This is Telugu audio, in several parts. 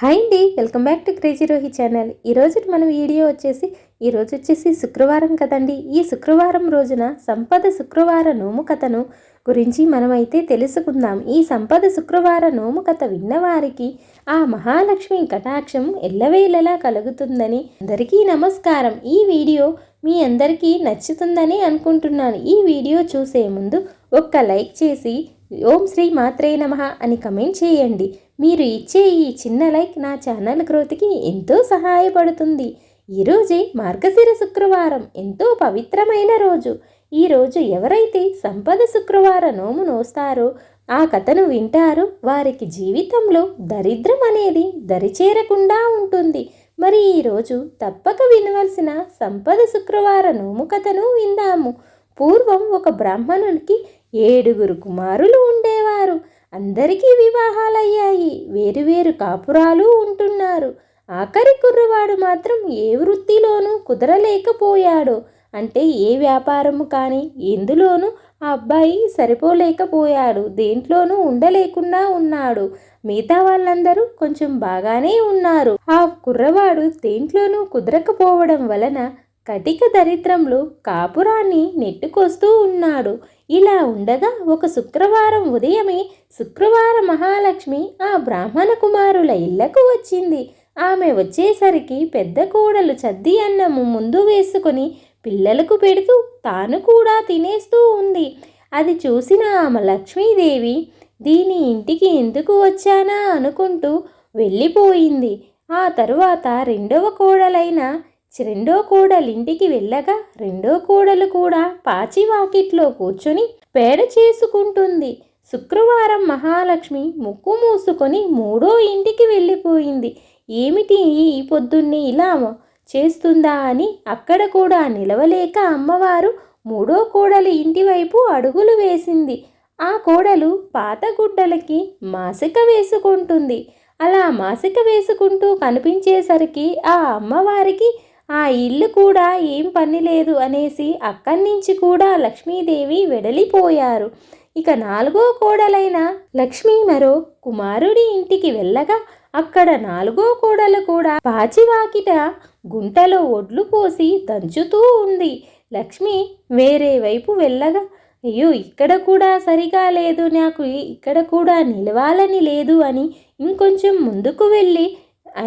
హాయ్ అండి welcome back to crazy Rohi channel. ఈరోజు మన వీడియో వచ్చేసి ఈరోజు వచ్చేసి శుక్రవారం కదండి. ఈ శుక్రవారం రోజున సంపద శుక్రవార నోము కథను గురించి మనమైతే తెలుసుకుందాం. ఈ సంపద శుక్రవార నోము కథ విన్నవారికి ఆ మహాలక్ష్మి కటాక్షం ఎల్లవేళలా కలుగుతుందని అందరికీ నమస్కారం. ఈ వీడియో మీ అందరికీ నచ్చుతుందని అనుకుంటున్నాను. ఈ వీడియో చూసే ముందు ఒక్క లైక్ చేసి ఓం శ్రీ మాత్రే నమ అని కమెంట్ చేయండి. మీరు ఇచ్చే ఈ చిన్న లైక్ నా ఛానల్ గ్రోత్కి ఎంతో సహాయపడుతుంది. ఈరోజే మార్గశిర శుక్రవారం ఎంతో పవిత్రమైన రోజు. ఈరోజు ఎవరైతే సంపద శుక్రవార నోము నోస్తారో ఆ కథను వింటారో వారికి జీవితంలో దరిద్రం అనేది దరిచేరకుండా ఉంటుంది. మరి ఈరోజు తప్పక వినవలసిన సంపద శుక్రవార నోము కథను విందాము. పూర్వం ఒక బ్రాహ్మణునికి ఏడుగురు కుమారులు ఉండేవారు. అందరికీ వివాహాలయ్యాయి. వేరువేరు కాపురాలు ఉంటున్నారు. ఆఖరి కుర్రవాడు మాత్రం ఏ వృత్తిలోనూ కుదరలేకపోయాడు. అంటే ఏ వ్యాపారము కానీ ఎందులోనూ ఆ అబ్బాయి సరిపోలేకపోయాడు. దేంట్లోనూ ఉండలేకుండా ఉన్నాడు. మిగతా వాళ్ళందరూ కొంచెం బాగానే ఉన్నారు. ఆ కుర్రవాడు దేంట్లోనూ కుదరకపోవడం వలన కటిక దరిద్రంలో కాపురాన్ని నెట్టుకొస్తూ ఉన్నాడు. ఇలా ఉండగా ఒక శుక్రవారం ఉదయమే శుక్రవార మహాలక్ష్మి ఆ బ్రాహ్మణ కుమారుల ఇళ్ళకు వచ్చింది. ఆమె వచ్చేసరికి పెద్ద కోడలు చద్ది అన్నము ముందు వేసుకొని పిల్లలకు పెడుతూ తాను కూడా తినేస్తూ ఉంది. అది చూసిన ఆమె లక్ష్మీదేవి దీని ఇంటికి ఎందుకు వచ్చానా? అనుకుంటూ వెళ్ళిపోయింది. ఆ తరువాత రెండవ కోడలైన రెండో కోడలు ఇంటికి వెళ్ళగా రెండో కోడలు కూడా పాచి వాకిట్లో కూర్చొని పేడ చేసుకుంటుంది. శుక్రవారం మహాలక్ష్మి ముక్కు మూసుకొని మూడో ఇంటికి వెళ్ళిపోయింది. ఏమిటి ఈ పొద్దున్నే ఇలా చేస్తుందా అని అక్కడ కూడా నిలవలేక అమ్మవారు మూడో కోడలి ఇంటివైపు అడుగులు వేసింది. ఆ కోడలు పాత గుడ్డలకి మాసిక వేసుకుంటుంది. అలా మాసిక వేసుకుంటూ కనిపించేసరికి ఆ అమ్మవారికి ఆ ఇల్లు కూడా ఏం పని లేదు అనేసి అక్కడి నుంచి కూడా లక్ష్మీదేవి వెడలిపోయారు. ఇక నాలుగో కోడలైన లక్ష్మీ మరో కుమారుడి ఇంటికి వెళ్ళగా అక్కడ నాలుగో కోడలు కూడా పాచివాకిట గుంటలో ఒడ్లు పోసి దంచుతూ ఉంది. లక్ష్మి వేరే వైపు వెళ్ళగా అయ్యో ఇక్కడ కూడా సరిగా లేదు నాకు ఇక్కడ కూడా నిలవాలని లేదు అని ఇంకొంచెం ముందుకు వెళ్ళి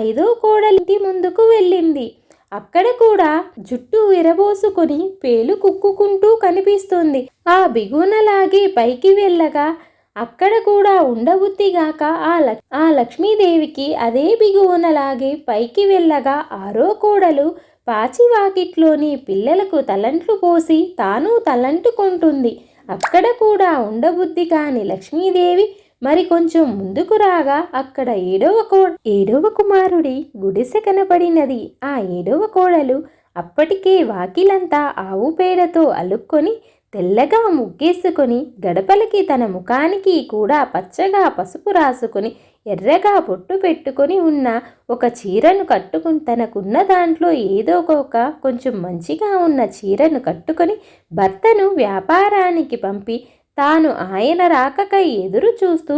ఐదో కోడలింటి ముందుకు వెళ్ళింది. అక్కడ కూడా జుట్టు విరబోసుకొని పేలు కుక్కుకుంటూ కనిపిస్తుంది. ఆ బిగునలాగే పైకి వెళ్ళగా అక్కడ కూడా ఉండబుద్దిగాక ఆ లక్ ఆ లక్ష్మీదేవికి అదే బిగువనలాగే పైకి వెళ్ళగా ఆరో కోడలు పాచివాకిట్లోని పిల్లలకు తలంట్లు పోసి తాను తలంటుకుంటుంది. అక్కడ కూడా ఉండబుద్ధి కాని లక్ష్మీదేవి మరి కొంచెం ముందుకు రాగా అక్కడ ఏడవ కో ఏడవ కుమారుడి గుడిసె కనపడినది. ఆ ఏడవ కోడలు అప్పటికే వాకిలంతా ఆవు పేడతో అలుక్కొని తెల్లగా ముగ్గేసుకొని గడపలకి తన ముఖానికి కూడా పచ్చగా పసుపు రాసుకొని ఎర్రగా పొట్టు పెట్టుకొని ఉన్న ఒక చీరను కట్టుకుని తనకున్న దాంట్లో ఏదో ఒక కొంచెం మంచిగా ఉన్న చీరను కట్టుకొని భర్తను వ్యాపారానికి పంపి తాను ఆయన రాకకై ఎదురు చూస్తూ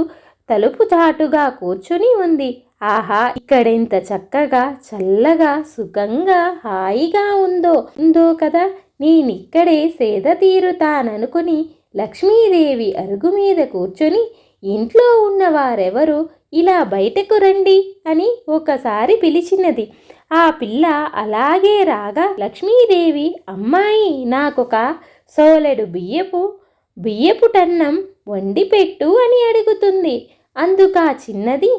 తలుపు చాటుగా కూర్చుని ఉంది. ఆహా ఇక్కడెంత చక్కగా చల్లగా సుఖంగా హాయిగా ఉందో ఉందో కదా. నేనిక్కడే సేద తీరుతాననుకుని లక్ష్మీదేవి అరుగు మీద కూర్చొని ఇంట్లో ఉన్న వారెవరు ఇలా బయటకు రండి అని ఒకసారి పిలిచినది. ఆ పిల్ల అలాగే రాగా లక్ష్మీదేవి అమ్మాయి నాకొక సోలెడు బియ్యపు బియ్యపుటన్నం వండిపెట్టు అని అడుగుతుంది. అందుకా చిన్నది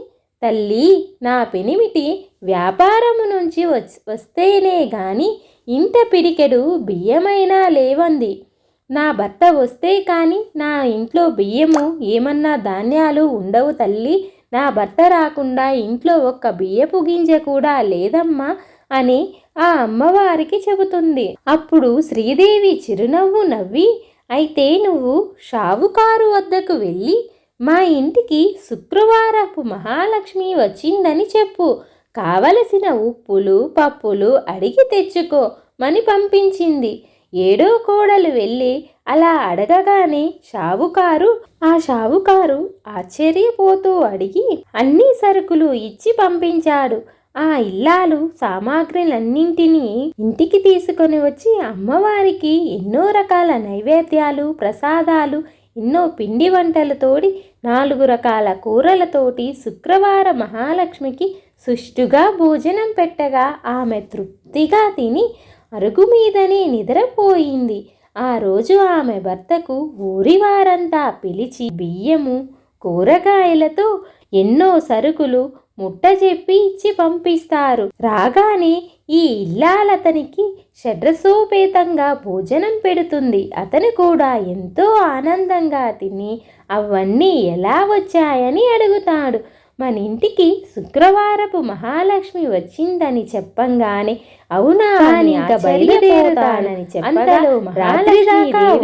తల్లి నా పెనిమిటి వ్యాపారము నుంచి వస్తేనే గాని ఇంట పిడికెడు బియ్యమైనా లేవంది. నా భర్త వస్తే కానీ నా ఇంట్లో బియ్యము ఏమన్నా ధాన్యాలు ఉండవు తల్లి. నా భర్త రాకుండా ఇంట్లో ఒక్క బియ్యపు గింజ కూడా లేదమ్మా అని ఆ అమ్మవారికి చెబుతుంది. అప్పుడు శ్రీదేవి చిరునవ్వు నవ్వి అయితే నువ్వు షావుకారు వద్దకు వెళ్ళి మా ఇంటికి శుక్రవారపు మహాలక్ష్మి వచ్చిందని చెప్పు. కావలసిన ఉప్పులు పప్పులు అడిగి తెచ్చుకో మని పంపించింది. ఏడో కోడలు వెళ్ళి అలా అడగగానే షావుకారు ఆ షావుకారు ఆశ్చర్యపోతూ అడిగి అన్ని సరుకులు ఇచ్చి పంపించాడు. ఆ ఇల్లాలు సామాగ్రిలన్నింటినీ ఇంటికి తీసుకొని వచ్చి అమ్మవారికి ఎన్నో రకాల నైవేద్యాలు ప్రసాదాలు ఎన్నో పిండి వంటలతోటి నాలుగు రకాల కూరలతోటి శుక్రవార మహాలక్ష్మికి సుష్టుగా భోజనం పెట్టగా ఆమె తృప్తిగా తిని అరుగు మీదనే నిద్రపోయింది. ఆ రోజు ఆమె భర్తకు ఊరివారంతా పిలిచి బియ్యము కూరగాయలతో ఎన్నో సరుకులు ముట్ట చెప్పి ఇచ్చి పంపిస్తారు. రాగానే ఈ ఇల్లాలతనికి షడ్రసోపేతంగా భోజనం పెడుతుంది. అతను కూడా ఎంతో ఆనందంగా తిని అవన్నీ ఎలా వచ్చాయని అడుగుతాడు. మన ఇంటికి శుక్రవారపు మహాలక్ష్మి వచ్చిందని చెప్పంగానే అవునా ఇంకా బయలుదేరుతానని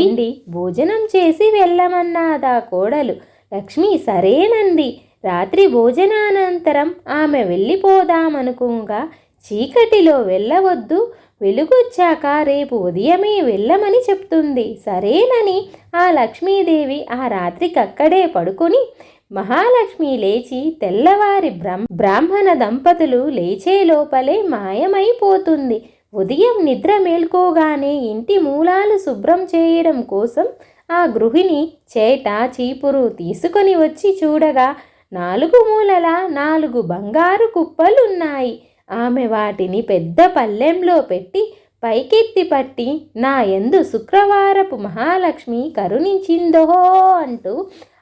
ఉండి భోజనం చేసి వెళ్ళమన్నాదా కోడలు. లక్ష్మి సరేనంది. రాత్రి భోజనానంతరం ఆమె వెళ్ళిపోదామనుకోగా చీకటిలో వెళ్ళవద్దు. వెలుగొచ్చాక రేపు ఉదయమే వెళ్ళమని చెప్తుంది. సరేనని ఆ లక్ష్మీదేవి ఆ రాత్రికి అక్కడే పడుకొని మహాలక్ష్మి లేచి తెల్లవారి బ్రహ్మ బ్రాహ్మణ దంపతులు లేచే లోపలే మాయమైపోతుంది. ఉదయం నిద్ర మేల్కోగానే ఇంటి మూలాలు శుభ్రం చేయడం కోసం ఆ గృహిణి చేట చీపురు తీసుకొని వచ్చి చూడగా నాలుగు మూలల నాలుగు బంగారు కుప్పలున్నాయి. ఆమె వాటిని పెద్ద పల్లెంలో పెట్టి పైకెత్తి పట్టి నా ఎందు శుక్రవారపు మహాలక్ష్మి కరుణించిందో అంటూ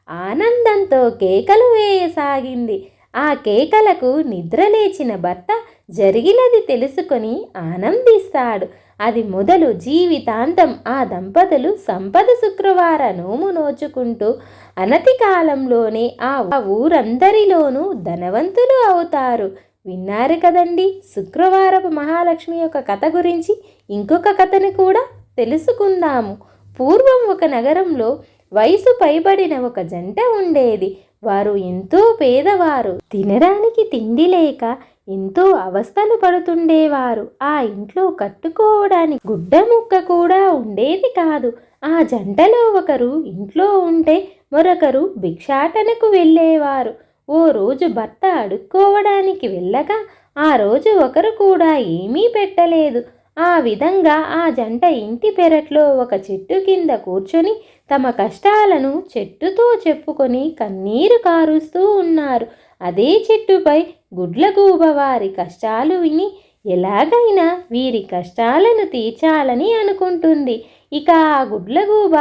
ఆనందంతో కేకలు వేయసాగింది. ఆ కేకలకు నిద్రలేచిన భర్త జరిగినది తెలుసుకొని ఆనందిస్తాడు. అది మొదలు జీవితాంతం ఆ దంపతులు సంపద శుక్రవార నోము నోచుకుంటూ అనతి కాలంలోనే ఆ ఊరందరిలోనూ ధనవంతులు అవుతారు. విన్నారు కదండి? శుక్రవారపు మహాలక్ష్మి యొక్క కథ గురించి ఇంకొక కథని కూడా తెలుసుకుందాము. పూర్వం ఒక నగరంలో వయసు పైబడిన ఒక జంట ఉండేది. వారు ఎంతో పేదవారు. తినడానికి తిండి లేక ఎంతో అవస్థలు పడుతుండేవారు. ఆ ఇంట్లో కట్టుకోవడానికి గుడ్డ ముక్క కూడా ఉండేది కాదు. ఆ జంటలో ఒకరు ఇంట్లో ఉంటే మరొకరు భిక్షాటనకు వెళ్ళేవారు. ఓ రోజు భర్త అడుక్కోవడానికి వెళ్ళగా ఆ రోజు ఒకరు కూడా ఏమీ పెట్టలేదు. ఆ విధంగా ఆ జంట ఇంటి పెరట్లో ఒక చెట్టు కింద కూర్చొని తమ కష్టాలను చెట్టుతో చెప్పుకొని కన్నీరు కారుస్తూ ఉన్నారు. అదే చెట్టుపై గుడ్లగూబ వారి కష్టాలు విని ఎలాగైనా వీరి కష్టాలను తీర్చాలని అనుకుంటుంది. ఇక ఆ గుడ్లగూబ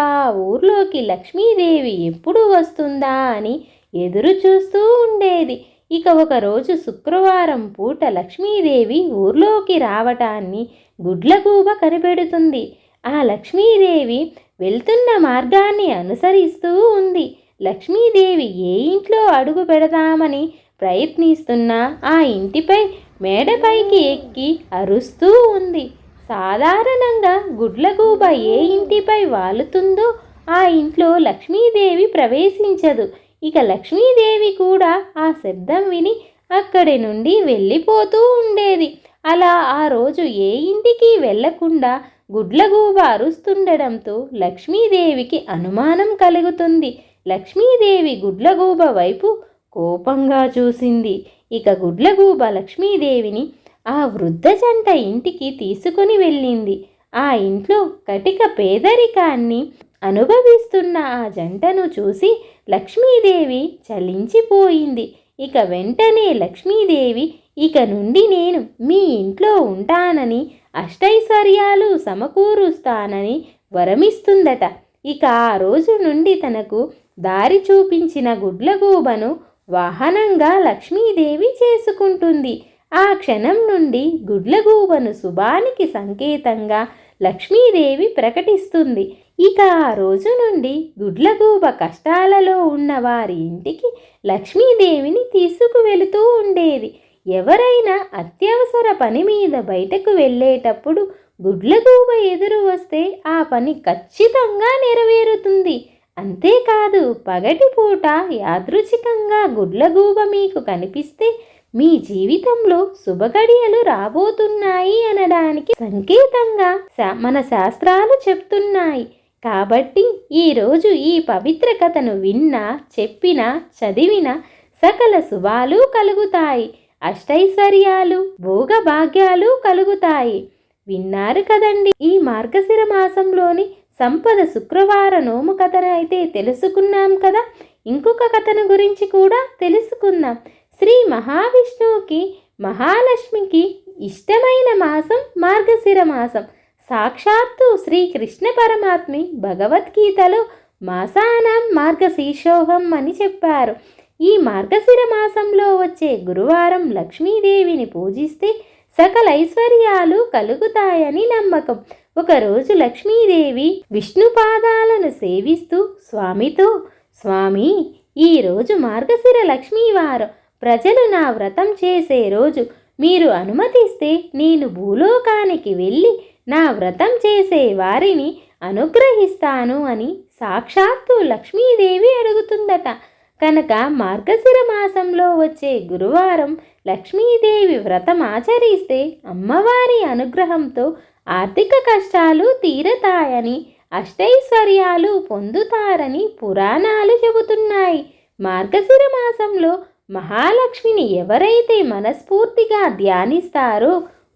ఊర్లోకి లక్ష్మీదేవి ఎప్పుడు వస్తుందా అని ఎదురు చూస్తూ ఉండేది. ఇక ఒకరోజు శుక్రవారం పూట లక్ష్మీదేవి ఊర్లోకి రావటాన్ని గుడ్లగూబ కనిపెడుతుంది. ఆ లక్ష్మీదేవి వెళ్తున్న మార్గాన్ని అనుసరిస్తూ ఉంది. లక్ష్మీదేవి ఏ ఇంట్లో అడుగు పెడదామని ప్రయత్నిస్తున్నా ఆ ఇంటిపై మేడపైకి ఎక్కి అరుస్తూ ఉంది. సాధారణంగా గుడ్లగూబ ఏ ఇంటిపై వాలుతుందో ఆ ఇంట్లో లక్ష్మీదేవి ప్రవేశించదు. ఇక లక్ష్మీదేవి కూడా ఆ శబ్దం విని అక్కడి నుండి వెళ్ళిపోతూ ఉండేది. అలా ఆ రోజు ఏ ఇంటికి వెళ్ళకుండా గుడ్లగూబ అరుస్తుండడంతో లక్ష్మీదేవికి అనుమానం కలుగుతుంది. లక్ష్మీదేవి గుడ్లగూబ వైపు కోపంగా చూసింది. ఇక గుడ్లగూబ లక్ష్మీదేవిని ఆ వృద్ధ జంట ఇంటికి తీసుకుని వెళ్ళింది. ఆ ఇంట్లో కటిక పేదరికాన్ని అనుభవిస్తున్న ఆ జంటను చూసి లక్ష్మీదేవి చలించిపోయింది. ఇక వెంటనే లక్ష్మీదేవి ఇక నుండి నేను మీ ఇంట్లో ఉంటానని అష్టైశ్వర్యాలు సమకూరుస్తానని వరమిస్తుందట. ఇక ఆ రోజు నుండి తనకు దారి చూపించిన గుడ్లగూబను వాహనంగా లక్ష్మీదేవి చేసుకుంటుంది. ఆ క్షణం నుండి గుడ్లగూబను శుభానికి సంకేతంగా లక్ష్మీదేవి ప్రకటిస్తుంది. ఇక ఆ రోజు నుండి గుడ్లగూబ కష్టాలలో ఉన్న వారి ఇంటికి లక్ష్మీదేవిని తీసుకువెళుతూ ఉండేది. ఎవరైనా అత్యవసర పని మీద బయటకు వెళ్ళేటప్పుడు గుడ్లగూబ ఎదురు వస్తే ఆ పని ఖచ్చితంగా నెరవేరుతుంది. అంతేకాదు పగటిపూట యాదృచ్ఛికంగా గుడ్లగూబ మీకు కనిపిస్తే మీ జీవితంలో శుభగడియలు రాబోతున్నాయి అనడానికి సంకేతంగా శా- మన శాస్త్రాలు చెప్తున్నాయి. కాబట్టి ఈరోజు ఈ పవిత్ర కథను విన్నా చెప్పినా చదివినా సకల శుభాలు కలుగుతాయి. అష్టైశ్వర్యాలు భోగభాగ్యాలు కలుగుతాయి. విన్నారు కదండి ఈ మార్గశిర మాసంలోని సంపద శుక్రవార నోము కథను అయితే తెలుసుకున్నాం కదా. ఇంకొక కథను గురించి కూడా తెలుసుకుందాం. శ్రీ మహావిష్ణువుకి మహాలక్ష్మికి ఇష్టమైన మాసం మార్గశిర మాసం. సాక్షాత్తు శ్రీకృష్ణ పరమాత్మి భగవద్గీతలో మాసానం మార్గశీర్షోహం అని చెప్పారు. ఈ మార్గశిర మాసంలో వచ్చే గురువారం లక్ష్మీదేవిని పూజిస్తే సకల ఐశ్వర్యాలు కలుగుతాయని నమ్మకం. ఒకరోజు లక్ష్మీదేవి విష్ణు పాదాలను సేవిస్తూ స్వామితో స్వామి ఈరోజు మార్గశిర లక్ష్మీవారం. ప్రజలు నా వ్రతం చేసే రోజు. మీరు అనుమతిస్తే నేను భూలోకానికి వెళ్ళి నా వ్రతం చేసే వారిని అనుగ్రహిస్తాను అని సాక్షాత్తు లక్ష్మీదేవి అడుగుతుందట. కనుక మార్గశిర మాసంలో వచ్చే గురువారం లక్ష్మీదేవి వ్రతం ఆచరిస్తే అమ్మవారి అనుగ్రహంతో ఆర్థిక కష్టాలు తీరతాయని అష్టైశ్వర్యాలు పొందుతారని పురాణాలు చెబుతున్నాయి. మార్గశిర మాసంలో మహాలక్ష్మిని ఎవరైతే మనస్ఫూర్తిగా ధ్యానిస్తారో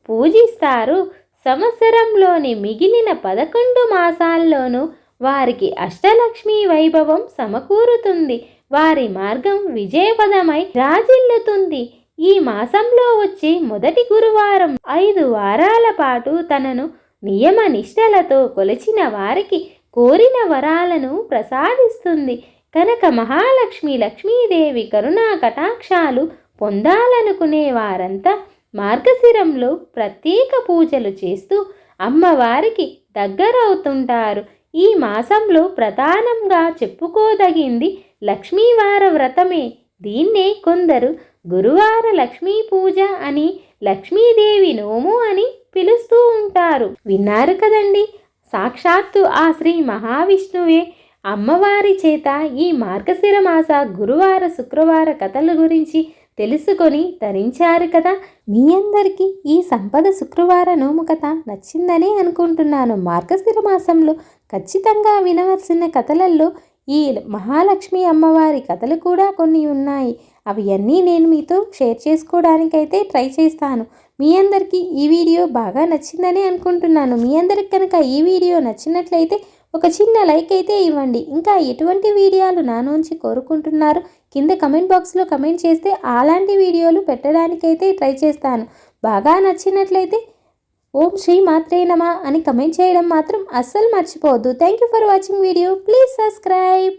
పూజిస్తారో సంవత్సరంలోని మిగిలిన పదకొండు మాసాల్లోనూ వారికి అష్టలక్ష్మి వైభవం సమకూరుతుంది. వారి మార్గం విజయపదమై రాజిల్లుతుంది. ఈ మాసంలో వచ్చే మొదటి గురువారం ఐదు వారాల పాటు తనను నియమ నిష్టలతో కొలిచిన వారికి కోరిన వరాలను ప్రసాదిస్తుంది. కనుక మహాలక్ష్మి లక్ష్మీదేవి కరుణా కటాక్షాలు పొందాలనుకునే వారంతా మార్గశిరంలో ప్రత్యేక పూజలు చేస్తూ అమ్మవారికి దగ్గరవుతుంటారు. ఈ మాసంలో ప్రధానంగా చెప్పుకోదగింది లక్ష్మీవార వ్రతమే. దీన్నే కొందరు గురువార లక్ష్మీ పూజ అని లక్ష్మీదేవి నోము అని పిలుస్తూ ఉంటారు. విన్నారు కదండి? సాక్షాత్తు ఆ శ్రీ మహావిష్ణువే. అమ్మవారి చేత ఈ మార్గశిర మాస గురువార శుక్రవార కథల గురించి తెలుసుకొని ధరించారు కదా? మీ అందరికీ ఈ సంపద శుక్రవార నోము కథ నచ్చిందని అనుకుంటున్నాను. మార్గశిర మాసంలో ఖచ్చితంగా వినవలసిన కథలలో ఈ మహాలక్ష్మి అమ్మవారి కథలు కూడా కొన్ని ఉన్నాయి. అవన్నీ నేను మీతో షేర్ చేసుకోవడానికైతే ట్రై చేస్తాను. మీ అందరికీ ఈ వీడియో బాగా నచ్చిందని అనుకుంటున్నాను. మీ అందరికి కనుక ఈ వీడియో నచ్చినట్లయితే ఒక చిన్న లైక్ అయితే ఇవ్వండి. ఇంకా ఎటువంటి వీడియోలు నా నుంచి కోరుకుంటున్నారు? కింద కమెంట్ బాక్స్లో కమెంట్ చేస్తే అలాంటి వీడియోలు పెట్టడానికైతే ట్రై చేస్తాను. బాగా నచ్చినట్లయితే ఓం శ్రీ మాత్రేనమా అని కమెంట్ చేయడం మాత్రం అస్సలు మర్చిపోవద్దు. Thank you for watching video. Please subscribe.